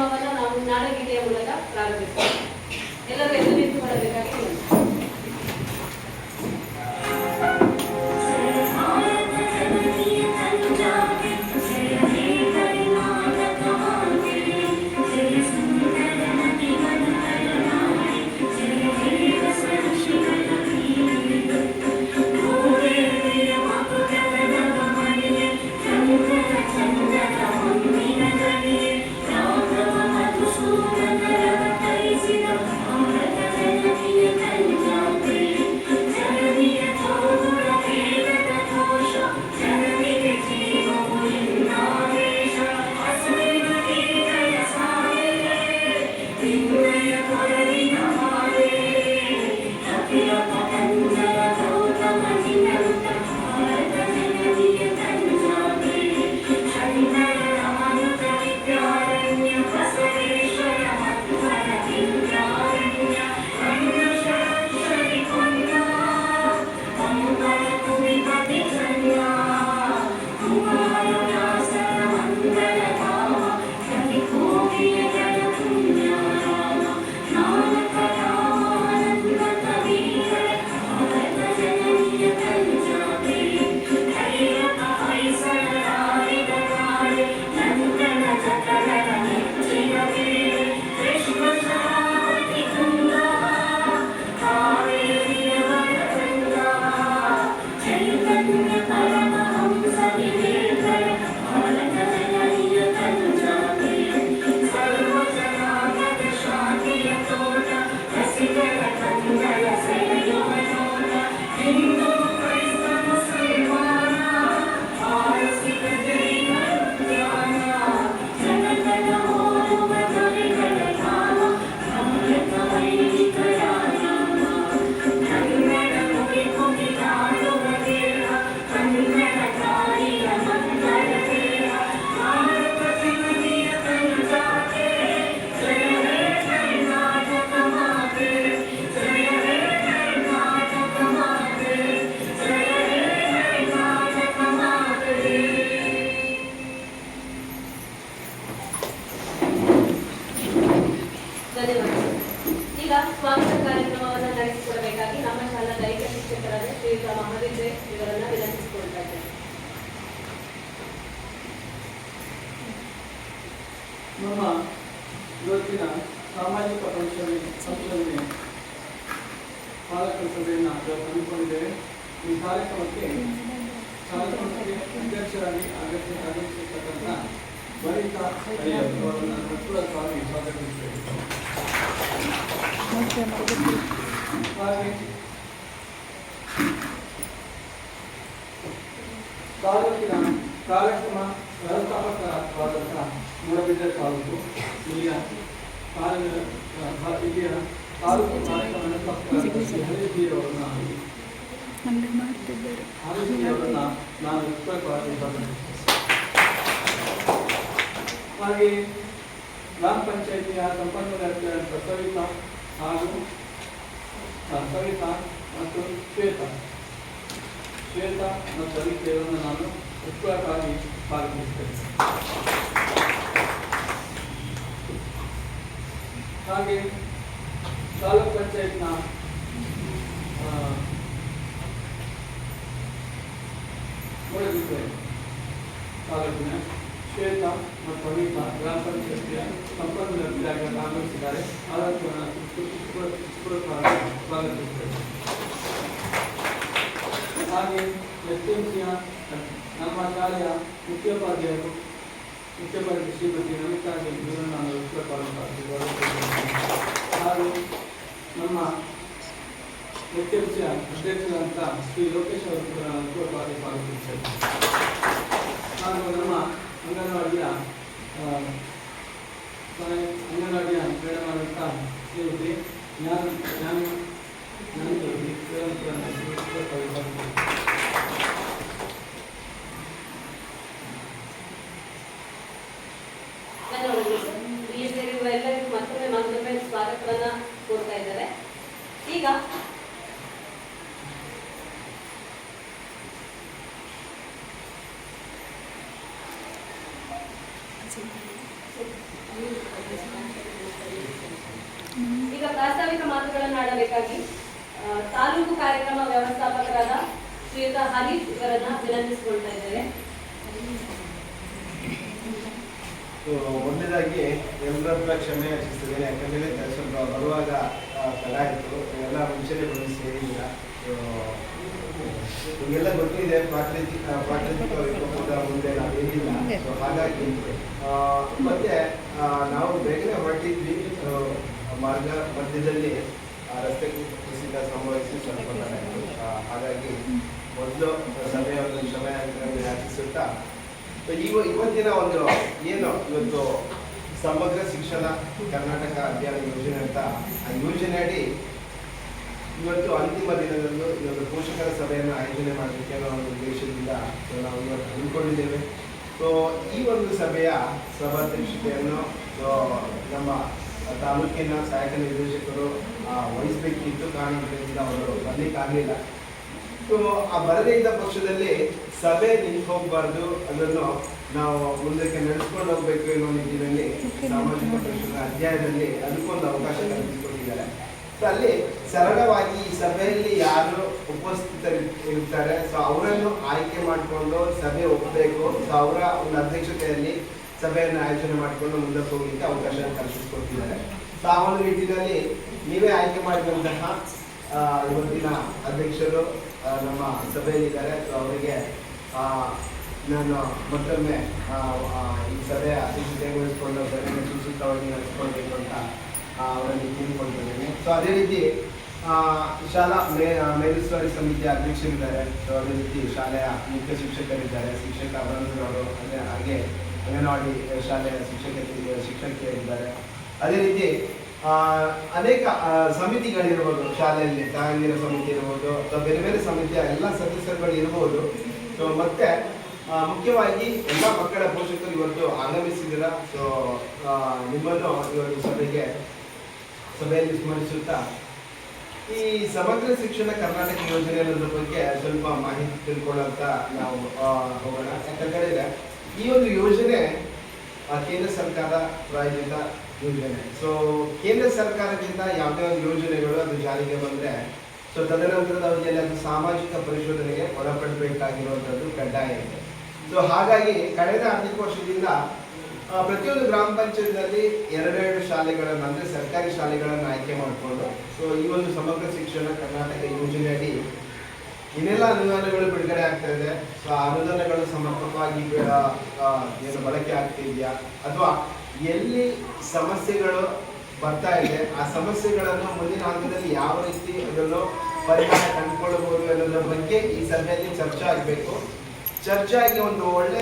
ಕಾರ್ಯಕ್ರಮವನ್ನು ನಾವು ನಾಡಗೀತೆಯ ಮೂಲಕ ಪ್ರಾರಂಭಿಸ್ತೇವೆ ಎಲ್ಲರೂ ಧನ್ಯವಾದಗಳು ಈಗ ಸ್ವಾಗತ ಕಾರ್ಯಕ್ರಮವನ್ನು ನಡೆಸಿಕೊಡಬೇಕಾಗಿ ನಮ್ಮ ಶಾಲಾ ದೈಹಿಕ ಶಿಕ್ಷಕರಾದ ಶ್ರೀಯುತ ಮಹಾವೀರ್ ಇವರನ್ನ ವಿನಂತಿಸಿಕೊಳ್ತಾ ನಮ್ಮ ಇವತ್ತಿನ ಸಾಮಾಜಿಕ ಪರಿಶೋಧನೆ ಸಂಶೋಧನೆ ಪಾಲಕರ ಸಭೆಯನ್ನು ಹಮ್ಮಿಕೊಂಡಿದ್ದೇವೆ. ಈ ಕಾರ್ಯಕ್ರಮಕ್ಕೆ ಅಧ್ಯಕ್ಷರಾಗಿ ಆಗಮಿಸಿರ್ತಕ್ಕಂಥ ಬರಿತಾ ಅಯ್ಯರ್ ಅವರನ್ನು ಸ್ವಾಗತಿಸುತ್ತೇವೆ ಹಾಗೆ ತಾಲೂಕಿನ ಕಾರ್ಯಕ್ರಮ ವ್ಯವಸ್ಥಾಪಕರಾದಂತಹ ಮೂಡಬಿದ್ರೆ ತಾಲೂಕು ಇಲ್ಲಿಯ ಕಾರ್ಯ ಇಲ್ಲಿಯ ತಾಲೂಕು ಕಾರ್ಯಕ್ರಮ ವ್ಯವಸ್ಥಾಪಕರಾದ ಹರಿಜಿಯವರನ್ನ ಹಂಗೆ ಮಾಡ್ತಿದ್ದಾರೆ ಹರಿಜಿಯವರನ್ನ ನಾನು ಹೃತ್ಪೂರ್ವಕವಾಗಿ ಸ್ವಾಗತಿಸುತ್ತೇನೆ ಹಾಗೆ ಗ್ರಾಮ ಪಂಚಾಯಿತಿಯ ಸಂಪನ್ಮೂಲ ಅಧಿಕಾರಿಯಾದ ಸವಿತಾ ಹಾಗೂ ಸವಿತಾ ಮತ್ತು ಶ್ವೇತಾ. ಶ್ವೇತಾ ಮತ್ತು ಸವಿತೆಯವರನ್ನು ನಾನು ಉತ್ಪೂರ್ವಕವಾಗಿ ಸ್ವಾಗತಿಸುತ್ತೇನೆ ಹಾಗೆ ತಾಲೂಕ್ ಪಂಚಾಯತ್ನ ಮೂಡಬಿದ್ರೆ ತಾಲೂಕಿನ ಶ್ವೇತಾ ಮತ್ತು ಅನಿತಾ ಗ್ರಾಮ ಪಂಚಾಯತಿಯ ಸಂಪನ್ಮೂಲ ಭಾಗವಹಿಸಿದ್ದಾರೆ. ಆಗಮಿಸಿದ್ದಾರೆ ನಾನು ಹಾಗೆ ಎಸ್ ಎಂ ಸಿಯ ನಮ್ಮ ಶಾಲೆಯ ಮುಖ್ಯೋಪಾಧ್ಯಾಯರು, ಮುಖ್ಯೋಪಾಧ್ಯಾಯ ಶ್ರೀಮತಿ ನಮಿತಾಗೆ ನಾನು. ಹಾಗೂ ನಮ್ಮ ಎಸ್ ಎಂ ಸಿಯ ಅಧ್ಯಕ್ಷರಾದಂಥ ಶ್ರೀ ಲೋಕೇಶ್ ಅವರು ಕೂಡ ನಾನು ಉತ್ಪೂರ್ವಕವಾಗಿ ಹಾಗೂ ನಮ್ಮ ಅಂಗನವಾಡಿಯ ಅಂಗನವಾಡಿಯ ಮೇಡಮ್ ಆದಂಥ ಶ್ರೀಮತಿ ನಾನು ಸ್ವಾಗತಿಸುತ್ತೇನೆ. ಧನ್ಯವಾದಗಳು ಸರ್. ಎಲ್ಲರಿಗೂ ಮತ್ತೊಮ್ಮೆ ಮತ್ತೊಮ್ಮೆ ಸ್ವಾಗತವನ್ನು ಕೋರ್ತಾ ಇದ್ದಾರೆ ಈಗ ಮಾತುಗಳನ್ನು ಆಡಬೇಕಾಗಿ ತಾಲೂಕು ಕಾರ್ಯಕ್ರಮ ವ್ಯವಸ್ಥಾಪಕರಾದ ಶ್ರೀಯುತ ಹರೀಫ್ ಇವರನ್ನ ವಿನಂತಿಸಿಕೊಳ್ತಾ ಇದ್ದೇವೆ ಒಂದೇದಾಗಿ ಎಲ್ಲರ ಕ್ಷಮೆ ಯಾಚಿಸ್ತಿದ್ದೇನೆ ಯಾಕಂದರೆ ಸ್ವಲ್ಪ ಬರುವಾಗ ತಡ ಎಲ್ಲ ಮುಂಚೆನೇ ಬಂದು ಸೇರಿಲ್ಲ. ನಿಮಗೆಲ್ಲ ಗೊತ್ತಿದೆ ಪ್ರಾಕೃತಿಕ ಪ್ರಾಕೃತಿಕ ವಿಕೋಪದ ಮುಂದೆ ನಾವೇನಿಲ್ಲ ಸೊ ಹಾಗಾಗಿ ಮತ್ತೆ ನಾವು ಬೇಗನೆ ಹೊರಟಿದ್ವಿ ಮಾರ್ಗ ಮಧ್ಯದಲ್ಲಿ. ರಸ್ತೆ ಕುಸಿತ ಸಂಭವಿಸಿ ತಡ ಹಾಗಾಗಿ ಮೊದಲು ಒಂದು ಕ್ಷಮೆ ಯಾಚಿಸುತ್ತಾ ಇವ, ಇವತ್ತಿನ ಒಂದು ಏನು ಇವತ್ತು ಸಮಗ್ರ ಶಿಕ್ಷಣ ಕರ್ನಾಟಕ ಅಧ್ಯಯನ ಯೋಜನೆ ಅಂತ, ಆ ಯೋಜನೆ ಅಡಿ ಇವತ್ತು ಅಂತಿಮ ದಿನದಂದು ಇವತ್ತು ಪೋಷಕರ ಸಭೆಯನ್ನು ಆಯೋಜನೆ ಮಾಡಲಿಕ್ಕೆ ಅನ್ನೋ ಒಂದು ಉದ್ದೇಶದಿಂದ ನಾವು ಇವತ್ತು ಹಮ್ಮಿಕೊಂಡಿದ್ದೇವೆ. ಸೊ ಈ ಒಂದು ಸಭೆಯ ಸಭಾಧ್ಯಕ್ಷತೆಯನ್ನು ನಮ್ಮ ತಾಲೂಕಿನ ಸಹಾಯಕ ನಿರ್ದೇಶಕರು ವಹಿಸಬೇಕಿತ್ತು. ಕಾರಣಗಳಿಂದ ಅವರು ಬರಲಿಕ್ಕಾಗಲಿಲ್ಲ ಸೊ ಆ ಬರದೇ ಇದ್ದ ಪಕ್ಷದಲ್ಲಿ ಸಭೆ ನಿಂತು ಹೋಗಬಾರ್ದು. ಅದನ್ನು ನಾವು ಮುಂದಕ್ಕೆ ನಡೆಸ್ಕೊಂಡು ಹೋಗ್ಬೇಕು ಎನ್ನುವ ನಿಟ್ಟಿನಲ್ಲಿ ಸಾಮಾಜಿಕ ಪಕ್ಷದ ಅಧ್ಯಾಯದಲ್ಲಿ ಅದಕ್ಕೊಂದು ಅವಕಾಶ ಕಲ್ಪಿಸಿಕೊಂಡಿದ್ದಾರೆ ಸೊ ಅಲ್ಲಿ ಸರಳವಾಗಿ ಈ ಸಭೆಯಲ್ಲಿ ಯಾರು ಉಪಸ್ಥಿತರಿ ಇರ್ತಾರೆ ಸೊ ಅವರನ್ನು ಆಯ್ಕೆ ಮಾಡಿಕೊಂಡು ಸಭೆ ಒಪ್ಪಬೇಕು ಸೊ ಅವರ ಒಂದು ಅಧ್ಯಕ್ಷತೆಯಲ್ಲಿ ಸಭೆಯನ್ನು ಆಯೋಜನೆ ಮಾಡಿಕೊಂಡು ಮುಂದಕ್ಕೆ ಹೋಗಲಿಕ್ಕೆ ಅವಕಾಶ ಕಲ್ಪಿಸಿಕೊಡ್ತಿದ್ದಾರೆ ಸೊ ಆ ಒಂದು ನಿಟ್ಟಿನಲ್ಲಿ ನೀವೇ ಆಯ್ಕೆ ಮಾಡಿದಂತಹ ಇವತ್ತಿನ ಅಧ್ಯಕ್ಷರು ನಮ್ಮ ಸಭೆಯಲ್ಲಿದ್ದಾರೆ. ಸೊ ಅವರಿಗೆ ನಾನು ಮತ್ತೊಮ್ಮೆ ಈ ಸಭೆ ಅಧ್ಯಕ್ಷತೆಗೊಳಿಸಿಕೊಂಡು ಸಭೆಯನ್ನು ಸುಸೂತ್ರವಾಗಿ ನಡೆಸ್ಕೊಳ್ಬೇಕು ಅಂತ ಅವರಲ್ಲಿ ಕೇಳಿಕೊಳ್ತಿದ್ದೇನೆ ಸೊ ಅದೇ ರೀತಿ ಶಾಲಾ, ಮೇ ಮೇಲುಸ್ತುವಾರಿ ಸಮಿತಿಯ ಅಧ್ಯಕ್ಷರಿದ್ದಾರೆ. ಸೊ ಅದೇ ರೀತಿ ಶಾಲೆಯ ಮುಖ್ಯ ಶಿಕ್ಷಕರಿದ್ದಾರೆ. ಶಿಕ್ಷಕ ಅವರು ಹಾಗೆ ಅಂಗನವಾಡಿ ಶಾಲೆಯ ಶಿಕ್ಷಕರಿಗೆ ಶಿಕ್ಷಕಿಯರಿದ್ದಾರೆ ಅದೇ ರೀತಿ ಅನೇಕ ಸಮಿತಿಗಳಿರ್ಬೋದು, ಶಾಲೆಯಲ್ಲಿ ತಾಯಂದಿರ ಸಮಿತಿ ಇರ್ಬೋದು, ಅಥವಾ ಬೇರೆ ಬೇರೆ ಸಮಿತಿಯ ಎಲ್ಲ ಸದಸ್ಯರುಗಳು ಇರ್ಬೋದು. ಸೊ ಮತ್ತೆ ಮುಖ್ಯವಾಗಿ ಎಲ್ಲ ಮಕ್ಕಳ ಪೋಷಕರು ಇವತ್ತು ಆಗಮಿಸಿದಿರ. ಸೊ ನಿಮ್ಮನ್ನು ಇವತ್ತು ಸಭೆಗೆ, ಸಭೆಯಲ್ಲಿ ಸ್ಮರಿಸುತ್ತಾ, ಈ ಸಮಗ್ರ ಶಿಕ್ಷಣ ಕರ್ನಾಟಕ ಯೋಜನೆ ಅನ್ನೋದ್ರ ಬಗ್ಗೆ ಸ್ವಲ್ಪ ಮಾಹಿತಿ ತಿಳ್ಕೊಳ್ಳೋಂತ ನಾವು ಹೋಗೋಣ ಹೋಗೋಣ. ಯಾಕಂದ್ರೆ ಈ ಒಂದು ಯೋಜನೆ ಕೇಂದ್ರ ಸರ್ಕಾರ ಪ್ರಾಯೋಜಿತ ಯೋಜನೆ. ಸೊ ಕೇಂದ್ರ ಸರ್ಕಾರದಿಂದ ಯಾವುದೇ ಒಂದು ಯೋಜನೆಗಳು ಅದು ಜಾರಿಗೆ ಬಂದರೆ ಸೊ ತದನಂತರದ ಅವಧಿಯಲ್ಲಿ ಅದು ಸಾಮಾಜಿಕ ಪರಿಶೋಧನೆಗೆ ಒಳಪಡಬೇಕಾಗಿರುವಂಥದ್ದು ಕಡ್ಡಾಯ ಇದೆ. ಸೊ ಹಾಗಾಗಿ ಕಳೆದ ಆರ್ಥಿಕ ವರ್ಷದಿಂದ ಪ್ರತಿಯೊಂದು ಗ್ರಾಮ ಪಂಚಾಯತ್ನಲ್ಲಿ ಎರಡೆರಡು ಶಾಲೆಗಳನ್ನು, ಅಂದರೆ ಸರ್ಕಾರಿ ಶಾಲೆಗಳನ್ನು ಆಯ್ಕೆ ಮಾಡಿಕೊಂಡು ಸೊ ಈ ಒಂದು ಸಮಗ್ರ ಶಿಕ್ಷಣ ಕರ್ನಾಟಕ ಯೋಜನೆ ಇನ್ನೆಲ್ಲ ಅನುದಾನಗಳು ಬಿಡುಗಡೆ ಆಗ್ತಾ ಇದೆ. ಸೊ ಆ ಅನುದಾನಗಳು ಸಮರ್ಪಕವಾಗಿ ಏನು ಬಳಕೆ ಆಗ್ತಿದೆಯಾ ಅಥವಾ ಎಲ್ಲಿ ಸಮಸ್ಯೆಗಳು ಬರ್ತಾ ಇದೆ, ಆ ಸಮಸ್ಯೆಗಳನ್ನು ಮುಂದಿನ ಹಂತದಲ್ಲಿ ಯಾವ ರೀತಿ ಅದನ್ನು ಪರಿಹಾರ ಕಂಡುಕೊಳ್ಳಬಹುದು ಅನ್ನೋದ್ರ ಬಗ್ಗೆ ಈ ಸಭೆಯಲ್ಲಿ ಚರ್ಚೆ ಆಗಬೇಕು. ಚರ್ಚೆ ಆಗಿ ಒಂದು ಒಳ್ಳೆ